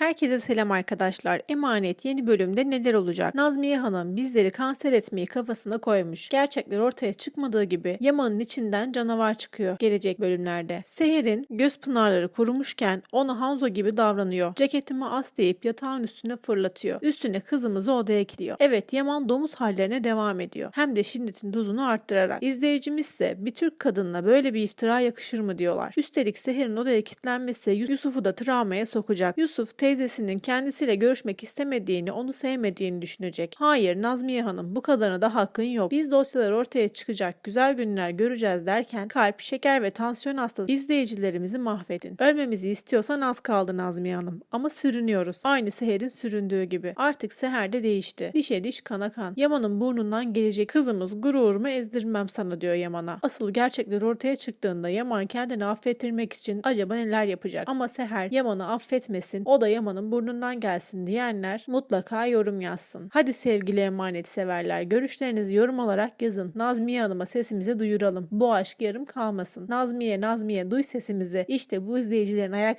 Herkese selam arkadaşlar. Emanet yeni bölümde neler olacak? Nazmiye Hanım bizleri kanser etmeyi kafasına koymuş. Gerçekler ortaya çıkmadığı gibi Yaman'ın içinden canavar çıkıyor gelecek bölümlerde. Seher'in göz pınarları kurumuşken ona Hanzo gibi davranıyor. Ceketimi as deyip yatağın üstüne fırlatıyor. Üstüne kızımızı odaya kilitliyor. Evet Yaman domuz hallerine devam ediyor. Hem de şiddetin dozunu arttırarak. İzleyicimizse bir Türk kadınına böyle bir iftira yakışır mı diyorlar. Üstelik Seher'in odaya kilitlenmesi Yusuf'u da travmaya sokacak. Yusuf teyzesinin kendisiyle görüşmek istemediğini, onu sevmediğini düşünecek. Hayır Nazmiye Hanım bu kadarına da hakkın yok. Biz dosyalar ortaya çıkacak, güzel günler göreceğiz derken kalp, şeker ve tansiyon hastası izleyicilerimizi mahvedin. Ölmemizi istiyorsan az kaldı Nazmiye Hanım. Ama sürünüyoruz. Aynı Seher'in süründüğü gibi. Artık Seher de değişti. Dişe diş kana kan. Yaman'ın burnundan gelecek kızımız gururumu ezdirmem sana diyor Yaman'a. Asıl gerçekler ortaya çıktığında Yaman kendini affettirmek için acaba neler yapacak? Ama Seher Yaman'ı affetmesin. O da Yaman'ın burnundan gelsin diyenler mutlaka yorum yazsın. Hadi sevgili emanet severler görüşlerinizi yorum olarak yazın. Nazmiye Hanım'a sesimizi duyuralım. Bu aşk yarım kalmasın. Nazmiye Nazmiye duy sesimizi. İşte bu izleyicilerin ayak